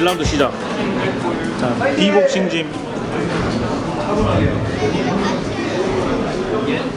1라운드 시작. 자, 비복싱 짐.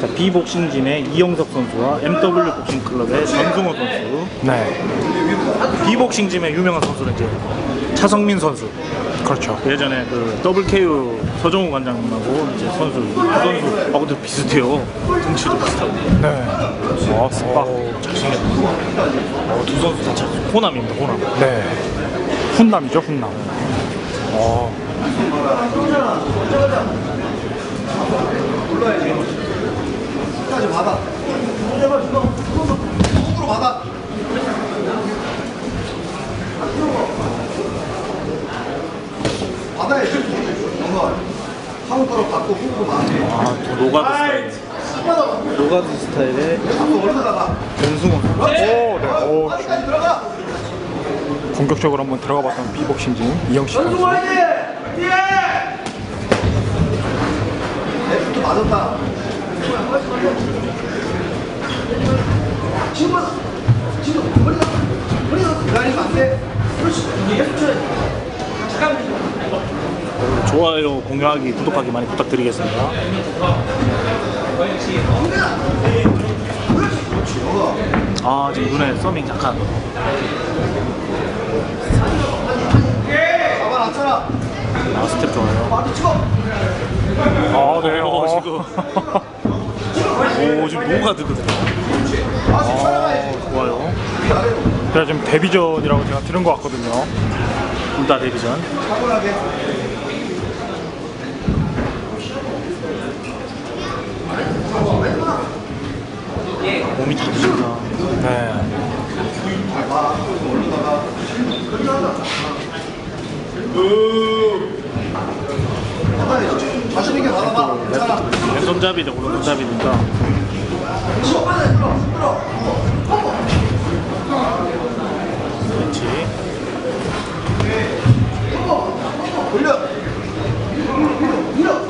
자, 비복싱 짐의 이영석 선수와 MW 복싱 클럽의 전승호 선수. 네. 비복싱 짐의 유명한 선수는 이제 차성민 선수. 그렇죠. 예전에 그 WKU 서정우 관장님하고 이제 선수 두 선수 하고도 비슷해요. 등치도 비슷하고. 네. 어, 스파. 어, 잘생겼다. 어, 두 선수 다 잘, 호남입니다, 호남. 네. 훈남이죠, 훈남. 어, 끝까지 받아. 손으로 받아. 받아야지. 뭔가 카운터로 받고 훅으로 막. 아, 또 노가드 스타일. 노가드 스타일의 앞으로 올라가. 변승호. 오, 네. 오, 끝까지 들어가. 본격적으로 한번 들어가 봤던 비복싱진 이영식 선수. 레프트 맞았다. 지금 지금 머리가 머리가 기다리면 안 돼. 그렇지. 계속 쳐야지. 좋아요, 공유하기, 구독하기 많이 부탁드리겠습니다. 아, 지금 눈에 서밍 약간. 잡아놨잖아. 아, 스텝 좋아요. 바로 치고. 아, 네. 어, 어, 지금. 오, 지금. 다시 촬영해야지. 어, 좋아요. 제가 지금 데뷔전이라고 제가 들은 것 같거든요. 둘다 데뷔전. 몸이 다 부신다. 네. 왼손잡이든 오른손잡이니까. 그렇지. 밀어. 밀어.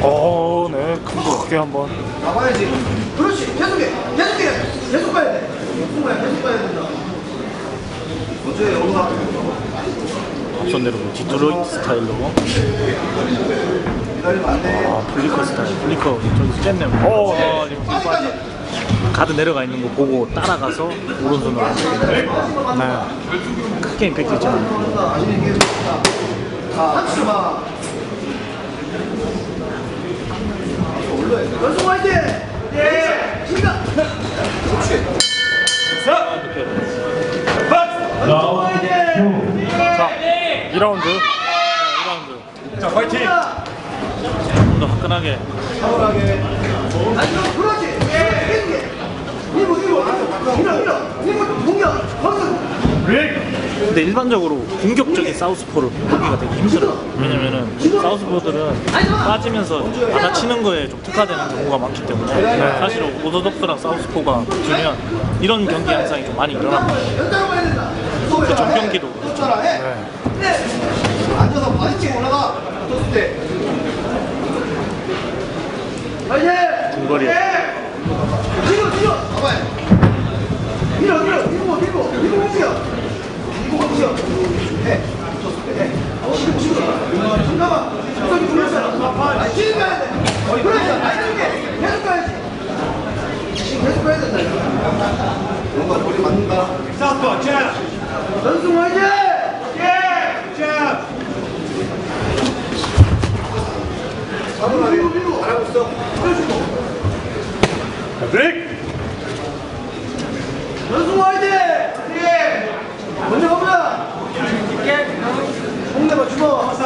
어, 네. 크게 한번. 가봐야지. 그렇지. 계속해. 계속해. 계속 가야 돼. 계속 가야 된다. 어제 영화 앞선 내려고 디트로이트 스타일로. 아, 플리커 스타일. 플리커 저기 쨌네요. 어, 아, 지금 끝까지. 가드 내려가 있는 거 보고 따라가서 오른손으로 네. 크게 임팩트 돼. 연속 화이팅! 예! 진다! 그렇지. 자, 2라운드. 2라운드. 자, 파이팅! 좀 더 화끈하게. 차분하게. 아니, 그렇지. 예! 밀고, 밀고. 밀어, 밀어. 밀고, 공격. 근데 일반적으로 공격적인 사우스포를 보기가 되게 힘들어요. 왜냐면은 사우스포들은 빠지면서 받아치는 거에 좀 특화되는 경우가 많기 때문에 사실 오더독스랑 사우스포가 붙으면 이런 경기 양상이 좀 많이 일어납니다. 그 전 경기도 쫓아라, 해. 네. 앉아서 바디치 올라가. 떴을 때. 화이팅! 중거리에. 뒤로, 뒤로. 가봐요. 밀어, 밀어. 밀고, 밀고. 밀고 움직여. 밀고 움직여. 해. 떴을 때 해. 치고, 치고. 잠깐만. 손이 굴렸잖아. 치는 가야 돼. 그러니까, 아니, 이게 계속 가야지. 지금 계속 가야 된다. 뭔가 머리 맞는다. 연승 화이팅! 예! 자! 차분하게 잘하고 있어. 연승 화이팅! 예! 먼저. 홍대봐 주먹.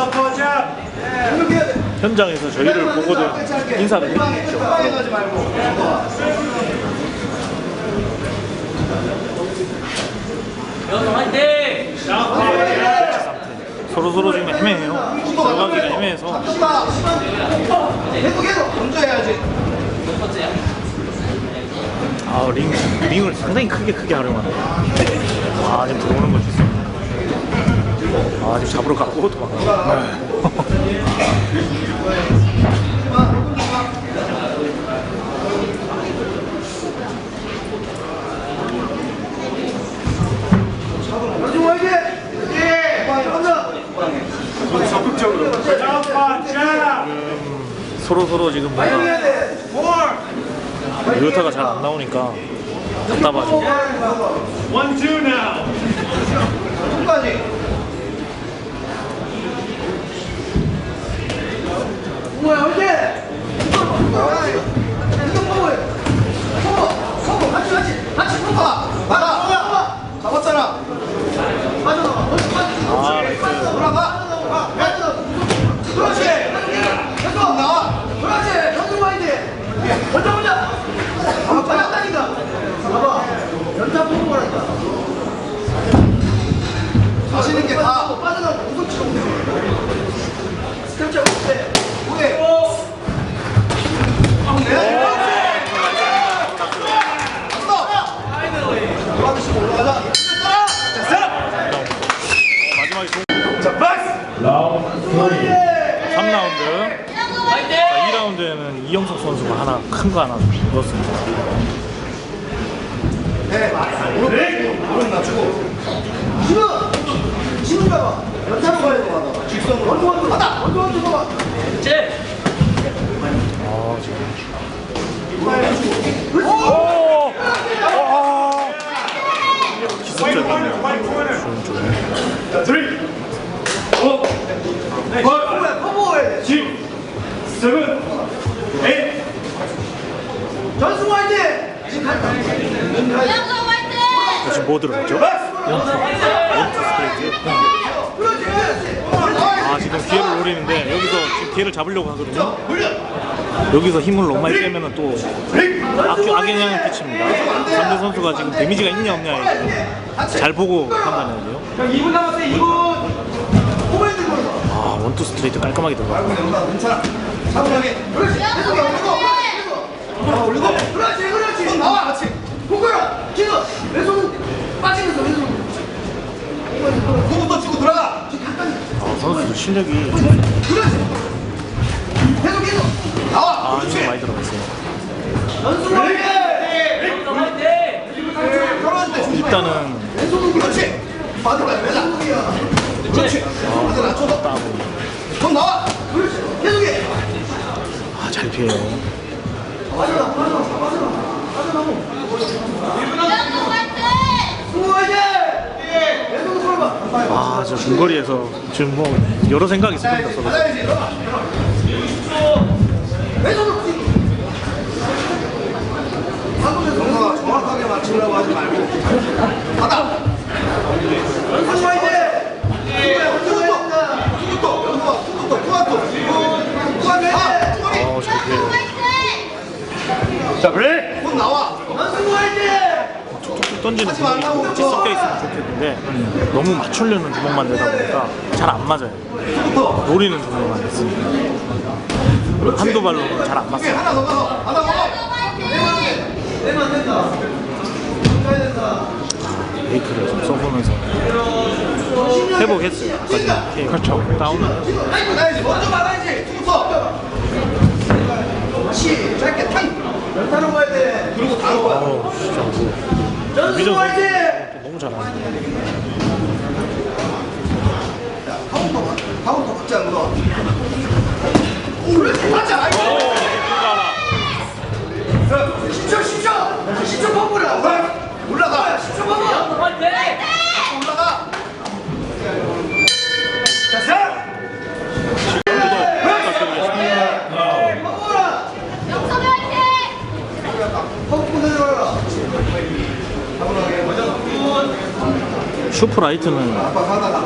공격해야 돼. 현장에서 저희를 보고도 인사를 해주십시오. 가지 말고. 서로 서로 지금 애매해요. 들어가기가 애매해서. 계속 계속 던져야지. 아, 링, 링을 상당히 크게 크게 활용하네. 아, 지금 들어오는 걸 줬어. 아, 지금 잡으러 가고 도망가. 연승 화이팅! 예! 서로 지금 뭔가. 요요타가 잘 안 나오니까 답답하죠. 자신 있게 가. 빠져나와. 우선 치고. 스텝 잡고 돼. 오케이. 네. 올라가자. 마지막에 종 자, 박스. 3라운드. 자, 2라운드에는 이영석 선수가 하나 큰 거 하나 넣었습니다. 무릎 낮추고. 지금 가봐. 연타로 가야 돼. 가다. 직선으로. 원투 원투 가다. 원투 원투 가봐. 아, 지금. 오! corner. 좋은 four, five, 뭐야? 커버해야 돼. six, seven, eight. 전승 화이팅. 지금? 양성 화이팅! 지금 뭐 들어갔죠? 원투 스트레이트. 아, 지금 기회를 노리는데 여기서 지금 기회를 잡으려고 하거든요. 여기서 힘을 너무 많이 빼면은 또 악, 악영향을 끼칩니다. 상대 선수가 지금 데미지가 있냐 없냐 잘 보고 판단해야 돼요. 2분 남았어요. 2분. 오버핸드 걸어. 아, 원투 스트레이트 깔끔하게 들어가. 괜찮아. 계속 가. 올리고. 올리고. 올리고. 그렇지. 그렇지. 손 나와. 같이. 고거야. 기도. 왼손은 빠지면서 왼손. 구부터 치고 들어가. 아, 선수도 실력이. 계속 계속. 나와. 아, 힘이 많이 들어갔어요. 일단은 그렇지. 받으라. 왼손. 그렇지. 받으라. 낮춰서. 손 나와. 계속해. 아, 잘 피해요. 빠져나. 빠져나. 빠져나. 빠져나고. 양성 화이팅! 승부 화이팅. 왼손 손을 봐. 아, 저 중거리에서 지금 뭐 여러 생각이 있을 겁니다. 서로. 맞추려고 하지 말고 받아 어. 자, 브레이크. 손 나와 연승 화이팅 툭툭툭 던지는 공이 같이 섞여 있으면 좋겠는데 너무 맞추려는 주먹만 내다 보니까 잘 안 맞아요. 노리는 주먹만 있으니까 한두 발로 잘 안 맞어요. 하나 더 가서. 하나 안 된다. 가야 된다. 베이크를 좀 써보면서 회복했어요. 아까 K. 그렇죠. 다운은. 아이고 나야지 먼저 받아야지. 투부터 그렇지 짧게 탕 연타로 가야 돼 그리고 다음 거야 어, 진짜 미정 화이팅 너무 잘하네. 카운터 카운터 박지 않는 거. 맞아 아이고. 10초 10초 10초 펌프라. 올라가. 10초 펌프. 올라가. 자 셋. 펌프라. 양성 화이팅! 펌프 내려라. 압박하다가.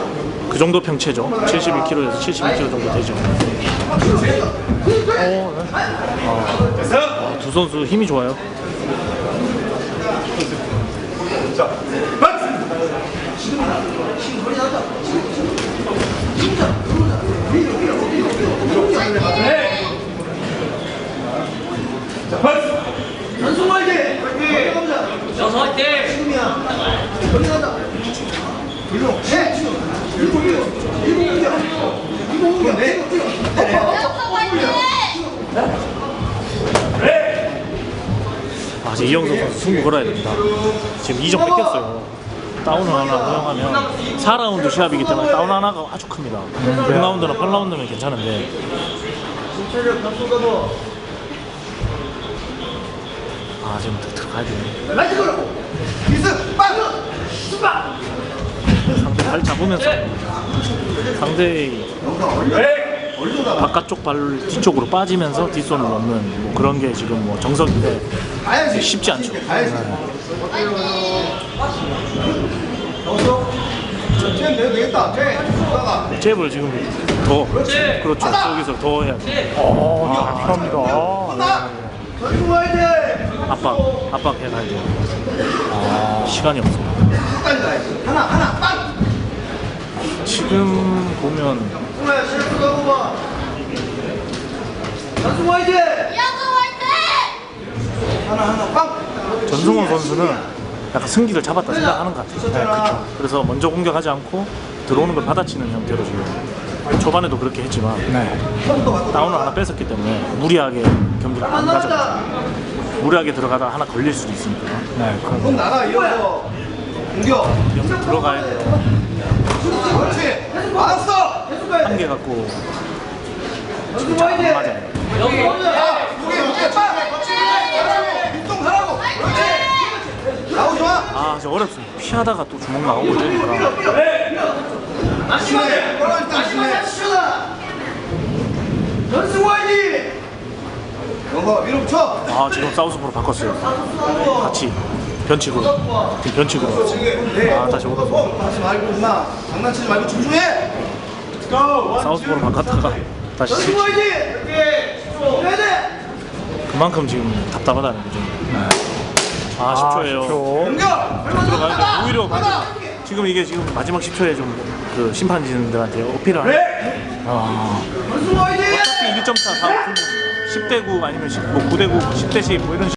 그 정도 평체죠. 71kg에서 72kg 정도 되죠. 아, 두 선수 힘이 좋아요. 자, 박스. 연승 화이팅. 화이팅. 연승 화이팅. 지금이야. 거기 간다. 일로. 네. 일곱 일곱. 일곱 공격. 일곱 공격. 네. 양성 화이팅! 아, 이제 이영석 선수 승부 걸어야 됩니다. 지금 2점 뺏겼어요. 다운을 하나 허용하면 4라운드 시합이기 때문에 다운 하나가 아주 큽니다. 6라운드나 8라운드면 괜찮은데 아 지금 더 들어가야 수박 상대 발 잡으면서 상대의 바깥쪽 발 뒤쪽으로 빠지면서 뒷손을 넣는 뭐 그런 게 지금 뭐 정석인데 쉽지 않죠. 잽을 지금 더. 그렇죠. 저기서 더 해야 돼. 아, 필요합니다. 하나 전투 와야 돼 압박 압박 해가야 돼. 시간이 없어 하나 하나 빵 지금 보면 정말 셰프 가고 봐돼 이영석 화이팅! 하나 하나 빵! 전승원 선수는 약간 승기를 잡았다 생각하는 것 같아요. 네, 그렇죠. 그래서 먼저 공격하지 않고 들어오는 걸 받아치는 형태로 지금 초반에도 그렇게 했지만 네. 다운을 하나 뺏었기 때문에 무리하게 경기를 안 가져갔죠 무리하게 들어가다 하나 걸릴 수도 있으니까. 네, 그럼. 공 나가 이런 거. 공격. 들어가야 돼요 그렇지. 알았어 한개 갖고 와야 돼 맞아요 아, 저 어렵습니다. 피하다가 또 주먹 나오고 심해 전승 와야지 영거 밀어붙여 아, 지금 사우스포로 바꿨어요. 같이 변칙으로. 변칙으로. 아, 다시 오른손. 어, 하지 말고 임마 장난치지 말고 집중해 사우스포로 바꿨다가 다시 그만큼 지금 답답하다는 거죠. 아, 10초예요. 10초. 공격 들어가야 돼. 오히려 맞아. 지금 이게 지금 마지막 10초에 좀 그 심판진들한테 어필을 하는. 아, 어차피 1점 차 10대 9 아니면 10, 뭐 9대 9, 10대 10뭐 이런 식으로.